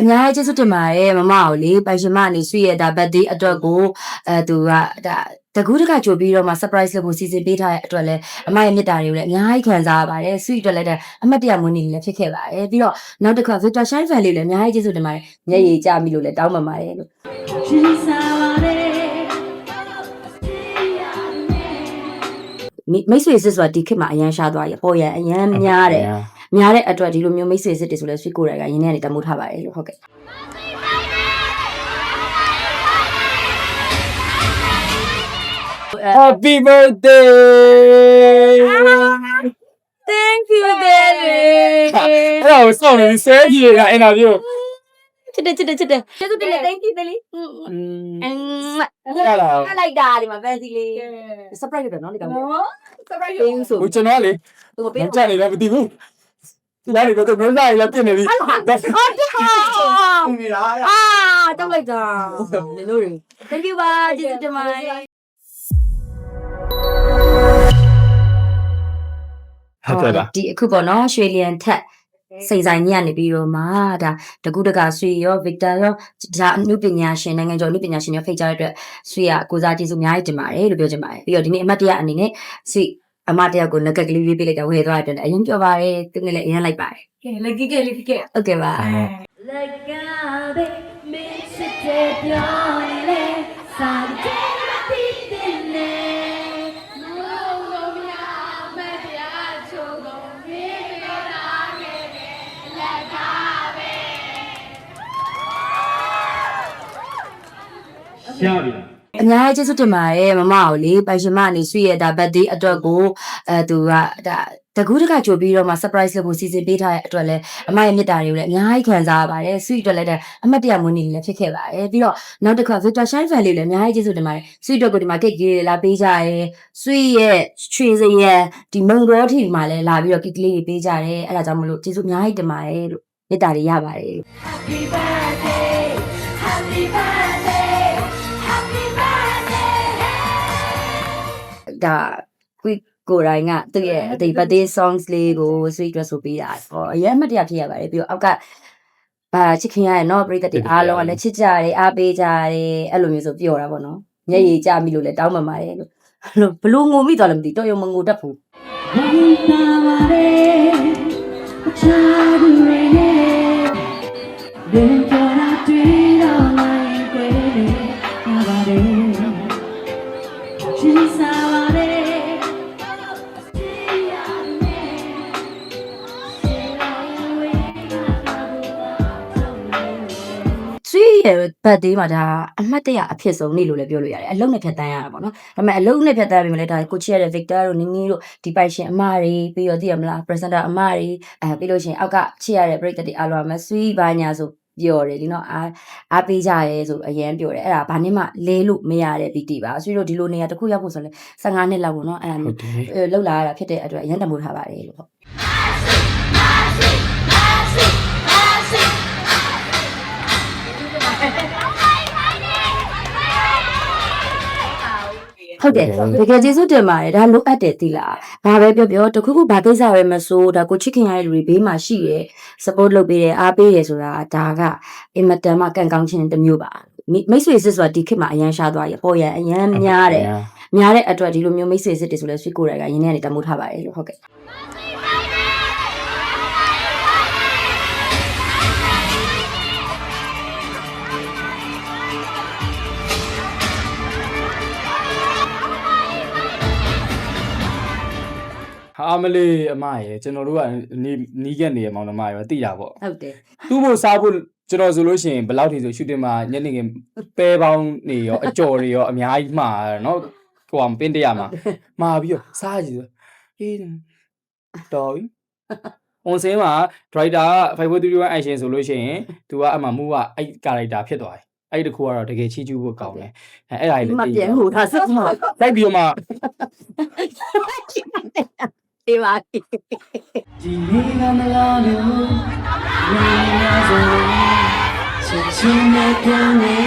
အများကြီးကျေးဇူးတင်ပါတယ်မမကိုလေပိုင်ရှင်မအနေဆွေရဲ့ဒါ birthday အတွက်ကိုအဲသူကဒါတကူးတကကြိုပြီးတော့မှ surprise လုပ်ဖို့စီစဉ်ပေးထားတဲ့အတွက်လည်းအမရဲ့မြတ်တာတွေကိုလည်းအများကြီးခံစားရပါတယ်ဆွေအတွက်လည်းအမတ်တရမွေးနေ့လေးလည်းဖြစ်ခဲ့ပါတယ်ပြီးတော့နောက်တစ်ခါ Victor Shine Fan လေးလည်းအများကြီးကျေးဇူးတင်ပါတယ်မျက်ရည်ကျမိလို့လည်းတောင်းပန်ပါတယ်လို့မိမိတ်ဆွေစစ်ဆိုတာဒီခေတ်မှာအရန်ရှားသွားရပေါ်ရန်အရန်များတယ် များတဲ့အတွက်ဒီလိုမျိုးမိတ်ဆွေစစ်တွေဆိုလဲဆွေကိုယ်တိုင်ကရင်းနေကနေတမိုးထားပါတယ်လို့ဟုတ်ကဲ့ Happy birthday Thank you baby အဲ့ဒါကိုစောင့်နေဆဲကြီးရအင်တာဗျူးချစ်တယ်ချစ်တယ်ချစ်တယ်ကျေးဇူးတင်တယ် thank you တယ်လီอืมအင်းရလားဖတ်လိုက်တာဒီမှာ fancy လေး surprise လုပ်တယ်နော်ဒီကောင်နော် surprise ပင်းဆိုဟိုကျွန်တော်ကလေသူကမပေးတော့ကြက်နေလည်းမသိဘူး ဒီလားဒီကတော့မင်းသားရပြစ်နေပြီဟုတ်တယ်ဒီလားအာတောက်လိုက်တာလေလို့ thank you ပါကျေးဇူးတင်ပါတယ်ဟုတ်ကဲ့ပါဒီအခုပေါ့နော်ရွှေလျံထက်စိန်ဆိုင်ကြီးကနေပြီးတော့မှဒါတကူတကဆွေရောဗစ်တာရောဒါအမှုပညာရှင်နိုင်ငံကျော်အမှုပညာရှင်ရောဖိတ်ကြားတဲ့အတွက်ဆွေကကိုစားကျေးဇူးအများကြီးတင်ပါတယ်လို့ပြောချင်ပါတယ်ပြီးတော့ဒီနေ့အမတ်တရအနေနဲ့ဆွေ အမတ်တရကိုငကက်ကလေးရေးပေးလိုက်တာဝယ်သွားတဲ့အတွက်အရင်ပြောပါတယ်သူနဲ့လည်းအရင်လိုက်ပါတယ်ကဲလက်ကီကဲလေးကဲဟုတ်ကဲ့ပါလက်ကပဲမင်းချစ်တဲ့ပြောရင်လေစာတဲ့မသိတဲ့နဲ့ရပြီ အများကြီးကျေးဇူးတင်ပါတယ်မမကိုလေပိုင်ရှင်မအနေဆွေရဲ့ဒါ birthday အတွက်ကိုအဲသူကဒါတကူးတကကြိုပြီးတော့မှ surprise လုပ်ဖို့စီစဉ်ပေးထားတဲ့အတွက်လည်းအမရဲ့မြတ်တာတွေကိုလည်းအများကြီးခံစားရပါတယ်ဆွေအတွက်လည်းအမတ်တရမွေးနေ့လေးလည်းဖြစ်ခဲ့ပါတယ်ပြီးတော့နောက်တစ်ခါ Victor Shine Fan လေးလည်းအများကြီးကျေးဇူးတင်ပါတယ်ဆွေအတွက်ကိုဒီမှာ cake ကြီးတွေလာပေးကြရဲဆွေရဲ့ချွေစရဲဒီမုံတော်ထီမှာလည်းလာပြီးတော့ cake လေးတွေပေးကြတယ်အဲ့ဒါကြောင့်မလို့ကျေးဇူးအများကြီးတင်ပါတယ်လို့မြတ်တာတွေရပါတယ် Happy birthday ဒါကိုကိုယ်တိုင်ကသူ့ရဲ့ဒီ birthday songs လေးကို sweet ရဆိုပေးတာဟောအရင်အမှတ်တရဖြစ်ရပါတယ်ပြီးတော့အောက်ကဘာချစ်ခင်ရရနော်ပရိသတ်တွေအားလုံးကလည်းချစ်ကြတယ်အားပေးကြတယ်အဲ့လိုမျိုးဆိုပြောတာပေါ့နော်ညက်ရည်ကြမိလို့လည်းတောင်းပန်ပါတယ်လို့လို့ဘလို့ငိုမိသွားလည်းမသိတော်ရုံမငိုတတ်ဘူးဘယ် ရှိစားပါတယ်ဆွေရဲ့ birthday မှာဒါအမှတ်တရအဖြစ်ဆုံးနေ့လို့လည်းပြောလို့ရတယ်အလုံးနဲ့ဖြတ်တန်းရတာပေါ့နော်ဒါပေမဲ့အလုံးနဲ့ဖြတ်တန်းပြီမလဲဒါကိုချီရတဲ့ Victor တို့နင်းနင်းတို့ဒီပိုင်ရှင်အမတွေပြီးတော့သိရမလား presenter အမတွေအဲပြီးလို့ရှိရင်အောက်ကချီရတဲ့ပရိသတ်တွေအားလုံးကမဆွေဘာညာဆို ပြောတယ်ဒီနော်အားအားပေးကြရဲဆိုအရင်ပြောတယ်အဲ့ဒါဘာနဲ့မှလဲလို့မရတဲ့ BT ပါဆွေတို့ဒီလိုနေရာတစ်ခုရောက်ဖို့ဆိုရင်15နှစ်လောက်ပေါ့နော်အဲ့ဒါဟုတ်မျိုးတယ်အဲလောက်လာရတာဖြစ်တဲ့အတွက်အရင်တမိုးထားပါတယ်လို့ဟုတ် ဟုတ်တယ်တကယ်ကျေးဇူးတင်ပါတယ်ဒါလိုအပ်တယ်သီလားဘာပဲပြောပြောတခုခုဘာကိစ္စပဲမဆိုးဒါကိုချစ်ခင်ရတဲ့လူတွေဘေးမှာရှိရဲ support လုပ်ပေးတယ်အားပေးတယ်ဆိုတာဒါကအင်မတန်မှကံကောင်းခြင်းတစ်မျိုးပါမိမိတ်ဆွေစစ်ဆိုတာဒီခေတ်မှာအရန်ရှားသွားရပေါ်ရန်အရန်များတယ်များတဲ့အတွက်ဒီလိုမျိုးမိတ်ဆွေစစ်တွေဆိုလဲဆွေကိုယ်တိုင်ကရင်းနေကနေတမိုးထားပါတယ်လို့ဟုတ်ကဲ့ ဟာမလေးအမရေကျွန်တော်တို့ကနီးကက်နေရမောင်နှမရောသိတာပေါ့ဟုတ်တယ်သူ့ဖို့စားဖို့ကျွန်တော်ဆိုလို့ရှိရင်ဘယ်လောက်ထိဆိုရှူတင်မှာညနေခင်းပဲပေါင်းနေရောအကြော်တွေရောအများကြီးမှားနော်ဟိုအောင်ပင်းတရမှာမှာပြီးတော့စားကြည့်ဆိုဟင်းတော်ပြီအွန်စင်းမှာဒရိုက်တာ5431 action ဆိုလို့ရှိရင် तू ကအမှမူကအဲ့ character ဖြစ်သွားတယ်အဲ့ဒီတခုကတော့တကယ်ချီးကျူးဖို့ကောင်းတယ်အဲ့အဲ့ဒါလေးမပြန်ဟိုဒါစက်မှာလိုက်ပြီးတော့မှ အေးပါဒီနေ့ကမလာလို့မင်းရဆိုချစ်ချင်တဲ့ကနေ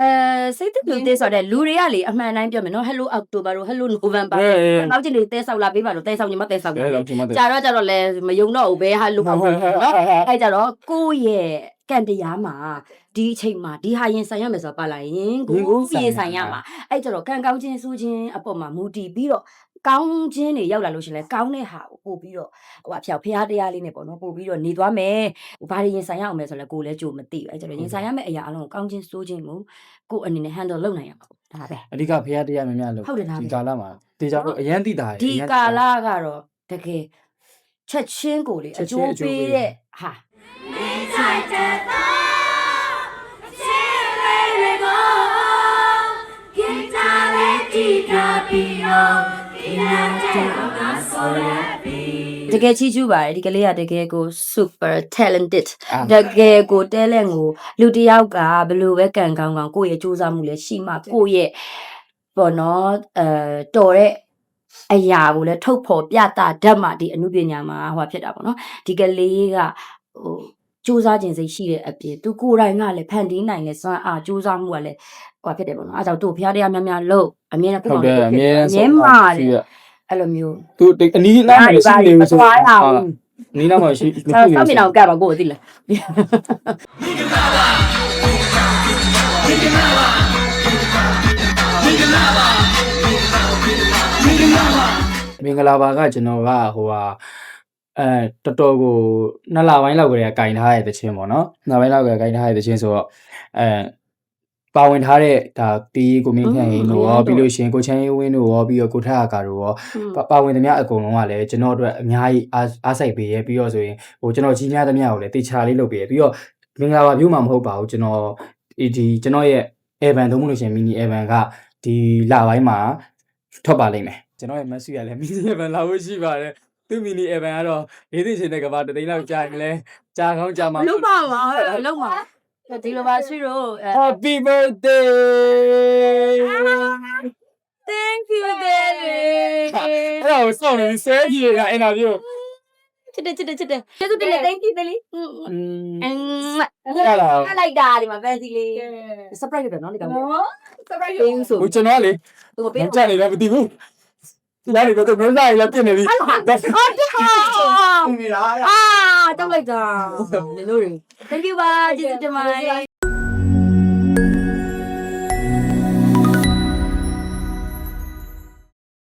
အဲစစိတ်သက်လူသေးဆိုတဲ့လူတွေကလေအမှန်တိုင်းပြောမယ်နော် Hello October တို့ Hello November အေးအေးနောက်ကျင်နေတဲဆောက်လာပေးပါလို့တဲဆောက်ညီမတဲဆောက်အဲတော့ဒီမှာတဲ့ကြာတော့ကြာတော့လဲမယုံတော့ဘူးဘယ်ဟာလို့ပေါ့နော်အဲကြတော့ကိုယ့်ရဲ့ကံတရားမှာဒီအချိန်မှာဒီဟာရင်ဆိုင်ရမယ်ဆိုတာပါလာရင်ကိုရင်ဆိုင်ရမှာအဲကြတော့ကံကောင်းခြင်းဆိုခြင်းအပေါ်မှာမူတည်ပြီးတော့ကောင်းခြင်းတွေရောက်လာလို့ရှရင်လဲကောင်းတဲ့ဟာကိုပို့ပြီးတော့ဟိုအဖျောက်ဖျားတရားလေးနဲ့ပေါ့နော်ပို့ပြီးတော့နေသွားမယ်ဘာတွေရင်ဆိုင်ရအောင်လဲဆိုလဲကိုယ်လည်းကြိုမသိဘူးအဲကြတော့ရင်ဆိုင်ရမယ့်အရာအလုံးကိုကောင်းခြင်းဆိုခြင်းကိုကိုယ်အနေနဲ့ handle လုပ်နိုင်ရမှာပေါ့ဒါပဲအဓိကဖရားတရားများများလို့ဟုတ်တယ်ဒါပဲဒီကာလမှာတေချာလို့အရန်တိတာဒီကာလကတော့တကယ်ချက်ချင်းကိုလေချက်အချင်းကျိုးအကျိုးပေးပေးတဲ့ဟာ တကယ်ချီးကျူးပါတယ်ဒီကလေးကတကယ်ကို super talented အာတကယ်ကို talent ကိုလူတစ်ယောက်ကဘယ်လိုပဲကံကောင်းကောင်းကိုယ့်ရဲ့စူးစမ်းမှုလည်းရှိမှကိုယ့်ရဲ့ပေါ့နော်အဲတော်တဲ့အရာကိုလည်းထုတ်ဖော်ပြတာဓာတ်မှဒီအမှုပညာမှာဟိုဖြစ်တာပေါ့နော်ဒီကလေးကဟို စူးစမ်းခြင်းစိတ်ရှိတဲ့အပြင်သူကိုယ်တိုင်ကလည်းဖန်တီးနိုင်တဲ့စွမ်းအားစူးစမ်းမှုကလည်းဟိုဖြစ်တယ်ပေါ့နော်အဲဒါကြောင့်သူ့ဖျားတရားများများလို့အမြဲတမ်းဟုတ်တယ်အမြဲတမ်းအမြဲမှားတယ်အဲ့လိုမျိုးသူအနီးနားမှာရှိနေလို့ဆိုသွားရအောင်နီးနားမှာရှိဆောက်ဆောက်မြင်အောင်ကပ်ပါကိုယ်သိလားမင်္ဂလာပါကကျွန်တော်ကဟိုဟာ အဲတော်တော်ကိုနှစ်လပိုင်းလောက်ကလေးကကင်ထားတဲ့တခြင်းပေါ့နော်နှစ်ပိုင်းလောက်ကကင်ထားတဲ့တခြင်းဆိုတော့အဲပါဝင်ထားတဲ့ဒါတီးကိုမင်းခန့်ရင်တို့ရောပြီးလို့ရှိရင်ကိုချမ်းရေးဝင်းတို့ရောပြီးတော့ကိုထက်အကာတို့ရောပါပါဝင်သမျှအကုန်လုံးကလည်းကျွန်တော်အတွက်အများကြီးအားအားစိုက်ပေးရဲပြီးတော့ဆိုရင်ဟိုကျွန်တော်ကြီးများသမျှကိုလည်းတေချာလေးလုပ်ပေးရဲပြီးတော့မင်္ဂလာပါပြုမှာမဟုတ်ပါဘူးကျွန်တော်ဒီဒီကျွန်တော်ရဲ့ Evan သုံးလို့ရှိရင် mini Evan ကဒီလပိုင်းမှာထွက်ပါလိမ့်မယ်ကျွန်တော်ရဲ့ Messi ကလည်း mini Evan လာဖို့ရှိပါတယ် သူ mini Evan ကတော့လေးသိချင်တဲ့ကဘာတသိန်းလောက်ကြာရင်လဲကြာကောင်းကြာမှာ လုံးပါပါလုံးပါဒီလိုပါဆွေတို့ Happy birthday Thank you baby အဲ့ဒါကိုစောင့်နေဆဲကြီးက interview ချစ်တယ်ချစ်တယ်ချစ်တယ်ကျေးဇူးတင်တယ် Thank you တယ်လီอืมအင်းရလားအလိုက်တာဒီမှာ fancy လေး surprise တယ်နော်ဒီကောင် Surprise ပေးဦးဆိုဟိုကျွန်တော်ကလေသူမမပေးကြက်နေလည်းမသိဘူး။ ဒီနေ့ကတော့မင်းသားရပြစ်နေပြီအဲ့ဟာဟုတ်တယ်ဟာ။ဒီလားအာတောက်လိုက်တာနင်တို့တွေ Thank you ပါကျေးဇူးတင်ပါတယ်